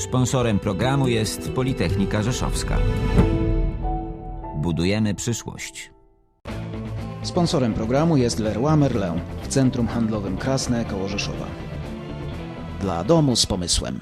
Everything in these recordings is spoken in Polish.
Sponsorem programu jest Politechnika Rzeszowska. Budujemy przyszłość. Sponsorem programu jest Leroy Merlin w centrum handlowym Krasne koło Rzeszowa. Dla domu z pomysłem.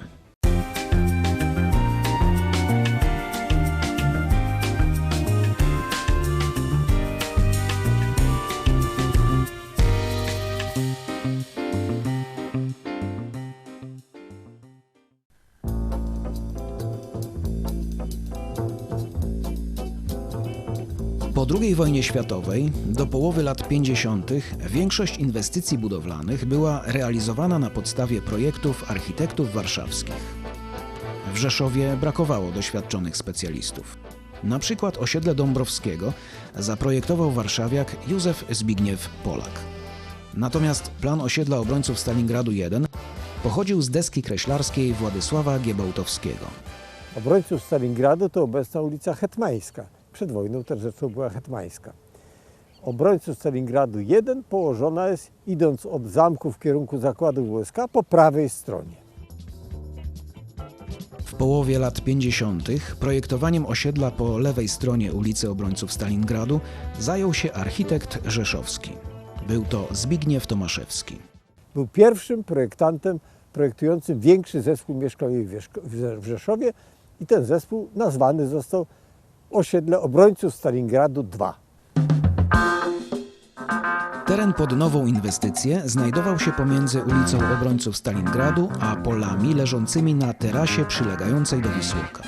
II wojnie światowej, do połowy lat 50., większość inwestycji budowlanych była realizowana na podstawie projektów architektów warszawskich. W Rzeszowie brakowało doświadczonych specjalistów. Na przykład osiedle Dąbrowskiego zaprojektował warszawiak Józef Zbigniew Polak. Natomiast plan osiedla obrońców Stalingradu I pochodził z deski kreślarskiej Władysława Giebałtowskiego. Obrońców Stalingradu to obecna ulica Hetmańska. Przed wojną też zresztą była Hetmańska. Obrońców Stalingradu 1 położona jest, idąc od zamku w kierunku zakładu wojska, po prawej stronie. W połowie lat 50. projektowaniem osiedla po lewej stronie ulicy Obrońców Stalingradu zajął się architekt rzeszowski. Był to Zbigniew Tomaszewski. Był pierwszym projektantem projektującym większy zespół mieszkaniowy w Rzeszowie i ten zespół nazwany został osiedle Obrońców Stalingradu 2. Teren pod nową inwestycję znajdował się pomiędzy ulicą Obrońców Stalingradu a polami leżącymi na terasie przylegającej do Wisłoka.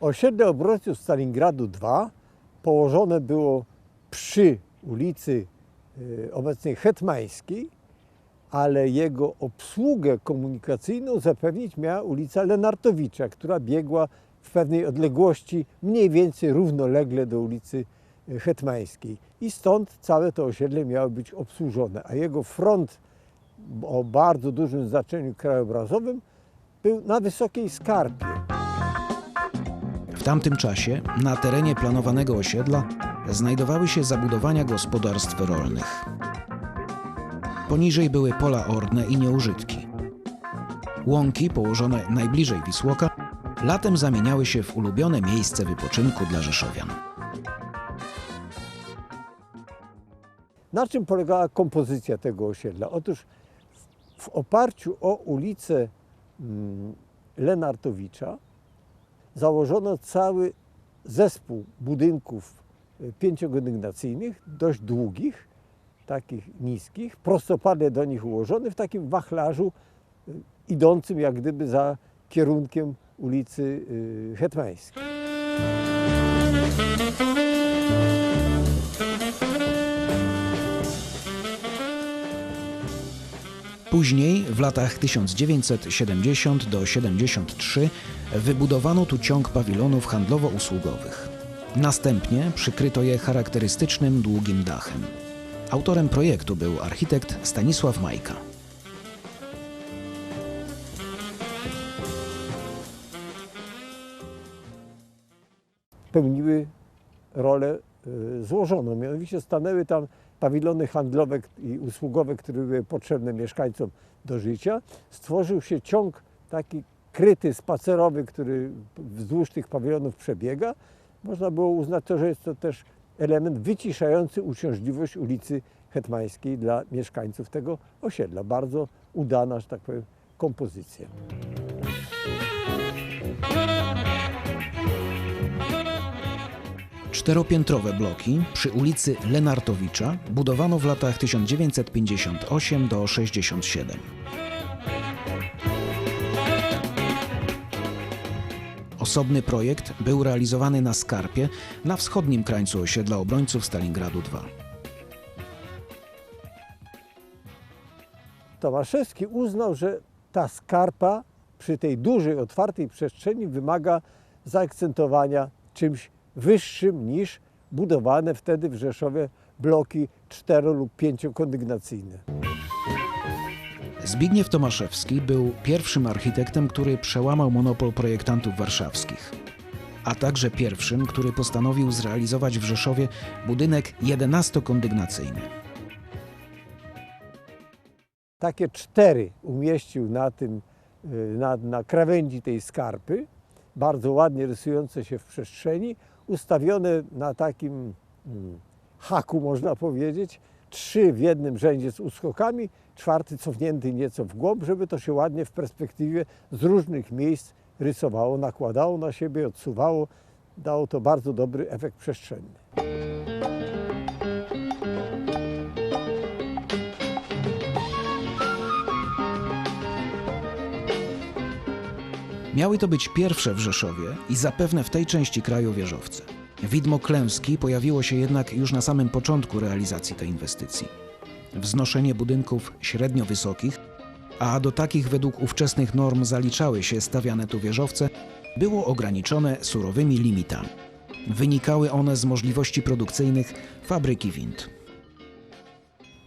Osiedle obrońców Stalingradu 2 położone było przy ulicy y, obecnej Hetmańskiej, ale jego obsługę komunikacyjną zapewnić miała ulica Lenartowicza, która biegła w pewnej odległości mniej więcej równolegle do ulicy y, Hetmańskiej. I stąd całe to osiedle miało być obsłużone, a jego front o bardzo dużym znaczeniu krajobrazowym był na wysokiej skarpie. W tamtym czasie na terenie planowanego osiedla znajdowały się zabudowania gospodarstw rolnych. Poniżej były pola orne i nieużytki. Łąki położone najbliżej Wisłoka latem zamieniały się w ulubione miejsce wypoczynku dla Rzeszowian. Na czym polegała kompozycja tego osiedla? Otóż w, oparciu o ulicę mm, Lenartowicza założono cały zespół budynków y, pięciokondygnacyjnych, dość długich, takich niskich, prostopadle do nich ułożony w takim wachlarzu y, idącym jak gdyby za kierunkiem ulicy y, Hetmańskiej. Później, w latach 1970 do 73, wybudowano tu ciąg pawilonów handlowo-usługowych. Następnie przykryto je charakterystycznym długim dachem. Autorem projektu był architekt Stanisław Majka. pełniły rolę y, złożoną. Mianowicie stanęły tam pawilony handlowe i usługowe, które były potrzebne mieszkańcom do życia. Stworzył się ciąg taki kryty, spacerowy, który wzdłuż tych pawilonów przebiega. Można było uznać to, że jest to też element wyciszający uciążliwość ulicy Hetmańskiej dla mieszkańców tego osiedla. Bardzo udana, że tak powiem, kompozycja. Czteropiętrowe bloki przy ulicy Lenartowicza budowano w latach 1958 do 67. Osobny projekt był realizowany na Skarpie, na wschodnim krańcu osiedla obrońców Stalingradu II. Tomaszewski uznał, że ta skarpa przy tej dużej, otwartej przestrzeni wymaga zaakcentowania czymś wyższym niż budowane wtedy w Rzeszowie bloki cztero- lub pięciokondygnacyjne. Zbigniew Tomaszewski był pierwszym architektem, który przełamał monopol projektantów warszawskich, a także pierwszym, który postanowił zrealizować w Rzeszowie budynek 11-kondygnacyjny. Takie cztery umieścił na tym, y, na, na krawędzi tej skarpy, bardzo ładnie rysujące się w przestrzeni, ustawione na takim mm, haku, można powiedzieć, trzy w jednym rzędzie z uskokami, czwarty cofnięty nieco w głąb, żeby to się ładnie w perspektywie z różnych miejsc rysowało, nakładało na siebie, odsuwało. Dało to bardzo dobry efekt przestrzenny. Miały to być pierwsze w Rzeszowie i zapewne w tej części kraju wieżowce. Widmo klęski pojawiło się jednak już na samym początku realizacji tej inwestycji. Wznoszenie budynków średnio wysokich, a do takich według ówczesnych norm zaliczały się stawiane tu wieżowce, było ograniczone surowymi limitami. Wynikały one z możliwości produkcyjnych fabryki wind.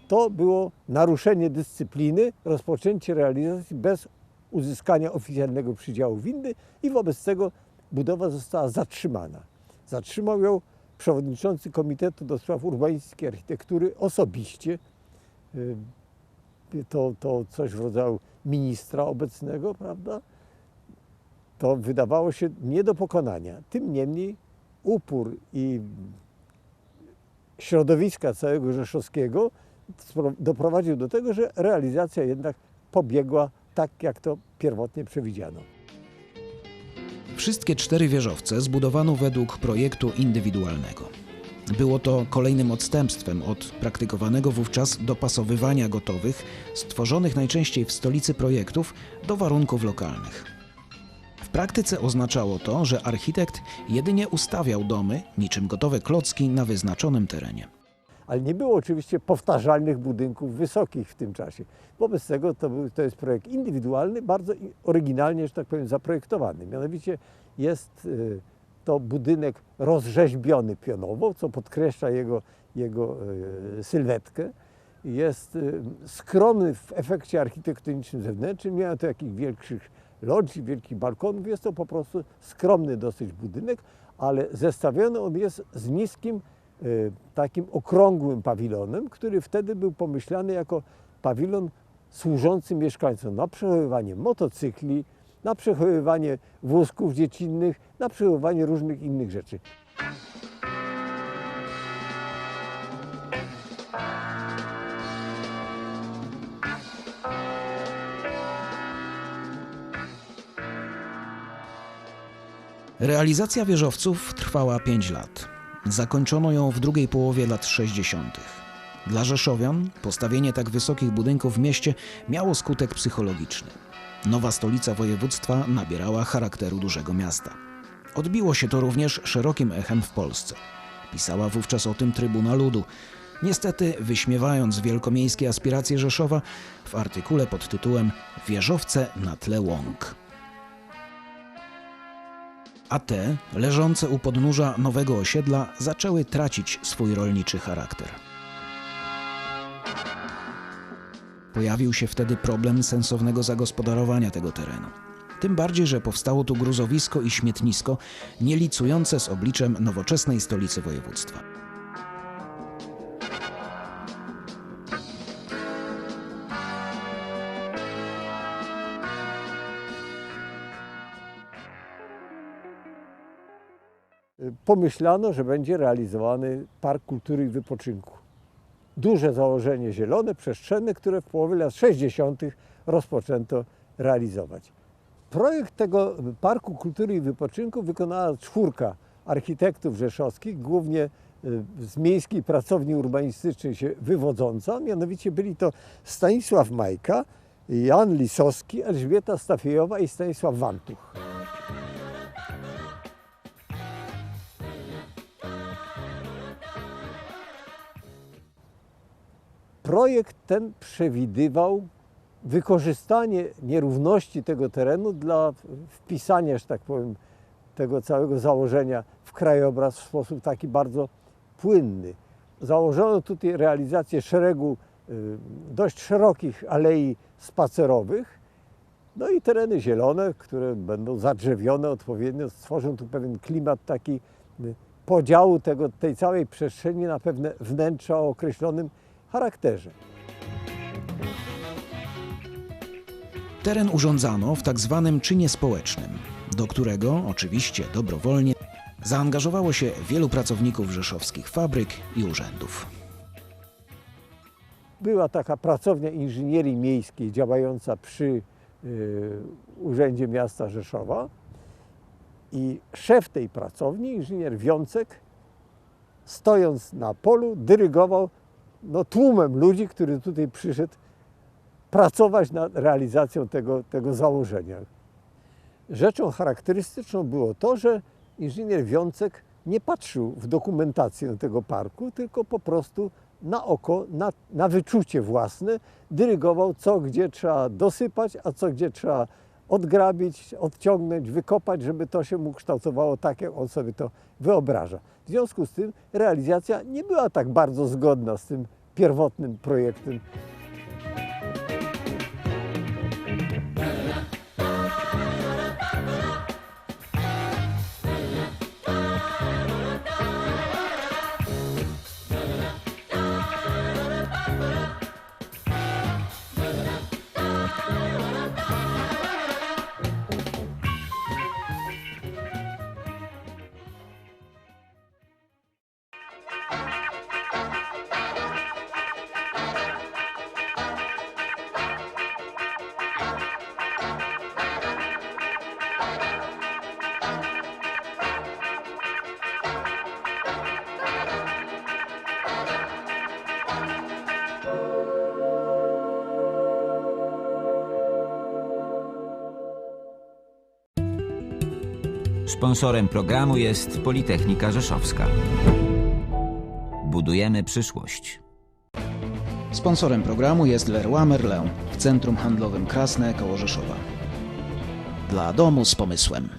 To było naruszenie dyscypliny, rozpoczęcie realizacji bez uzyskania oficjalnego przydziału windy i wobec tego budowa została zatrzymana. Zatrzymał ją przewodniczący Komitetu do Spraw Urbanistyki i Architektury osobiście. Y, To, to coś w rodzaju ministra obecnego, prawda? To wydawało się nie do pokonania. Tym niemniej upór i środowiska całego Rzeszowskiego doprowadził do tego, że realizacja jednak pobiegła tak, jak to pierwotnie przewidziano. Wszystkie cztery wieżowce zbudowano według projektu indywidualnego. Było to kolejnym odstępstwem od praktykowanego wówczas dopasowywania gotowych, stworzonych najczęściej w stolicy projektów, do warunków lokalnych. W praktyce oznaczało to, że architekt jedynie ustawiał domy, niczym gotowe klocki, na wyznaczonym terenie. Ale nie było oczywiście powtarzalnych budynków wysokich w tym czasie. Wobec tego to, był, to jest projekt indywidualny, bardzo oryginalnie, że tak powiem, zaprojektowany. Mianowicie jest y, to budynek rozrzeźbiony pionowo, co podkreśla jego, jego y, sylwetkę. Jest y, skromny w efekcie architektonicznym zewnętrznym, nie ma tu jakichś większych lodzi, wielkich balkonów. Jest to po prostu skromny dosyć budynek, ale zestawiony on jest z niskim y, takim okrągłym pawilonem, który wtedy był pomyślany jako pawilon służący mieszkańcom na przechowywanie motocykli, na przechowywanie wózków dziecinnych, na przechowywanie różnych innych rzeczy. Realizacja wieżowców trwała 5 lat. Zakończono ją w drugiej połowie lat 60. Dla Rzeszowian postawienie tak wysokich budynków w mieście miało skutek psychologiczny. Nowa stolica województwa nabierała charakteru dużego miasta. Odbiło się to również szerokim echem w Polsce. Pisała wówczas o tym Trybuna Ludu. Niestety, wyśmiewając wielkomiejskie aspiracje Rzeszowa w artykule pod tytułem Wieżowce na tle łąk a te, leżące u podnóża nowego osiedla, zaczęły tracić swój rolniczy charakter. Pojawił się wtedy problem sensownego zagospodarowania tego terenu. Tym bardziej, że powstało tu gruzowisko i śmietnisko, nie licujące z obliczem nowoczesnej stolicy województwa. Pomyślano, że będzie realizowany Park Kultury i Wypoczynku. Duże założenie zielone, przestrzenne, które w połowie lat 60. rozpoczęto realizować. Projekt tego Parku Kultury i Wypoczynku wykonała czwórka architektów rzeszowskich, głównie y, z miejskiej pracowni urbanistycznej się wywodząca. Mianowicie byli to Stanisław Majka, Jan Lisowski, Elżbieta Stafiejowa i Stanisław Wantuch. Projekt ten przewidywał wykorzystanie nierówności tego terenu dla wpisania, że tak powiem, tego całego założenia w krajobraz w sposób taki bardzo płynny. Założono tutaj realizację szeregu y, dość szerokich alei spacerowych, no i tereny zielone, które będą zadrzewione odpowiednio, stworzą tu pewien klimat taki y, podziału tego, tej całej przestrzeni na pewne wnętrza o określonym charakterze. Teren urządzano w tak zwanym czynie społecznym, do którego, oczywiście dobrowolnie, zaangażowało się wielu pracowników rzeszowskich fabryk i urzędów. Była taka pracownia inżynierii miejskiej działająca przy y, Urzędzie Miasta Rzeszowa i szef tej pracowni, inżynier Wiącek, stojąc na polu, dyrygował no, tłumem ludzi, który tutaj przyszedł pracować nad realizacją tego, tego założenia. Rzeczą charakterystyczną było to, że inżynier Wiącek nie patrzył w dokumentację tego parku, tylko po prostu na oko, na, na wyczucie własne dyrygował, co gdzie trzeba dosypać, a co gdzie trzeba odgrabić, odciągnąć, wykopać, żeby to się mu kształtowało tak, jak on sobie to wyobraża. W związku z tym realizacja nie była tak bardzo zgodna z tym pierwotnym projektem Sponsorem programu jest Politechnika Rzeszowska. Budujemy przyszłość. Sponsorem programu jest Leroy Merlin w Centrum Handlowym Krasne koło Rzeszowa. Dla domu z pomysłem.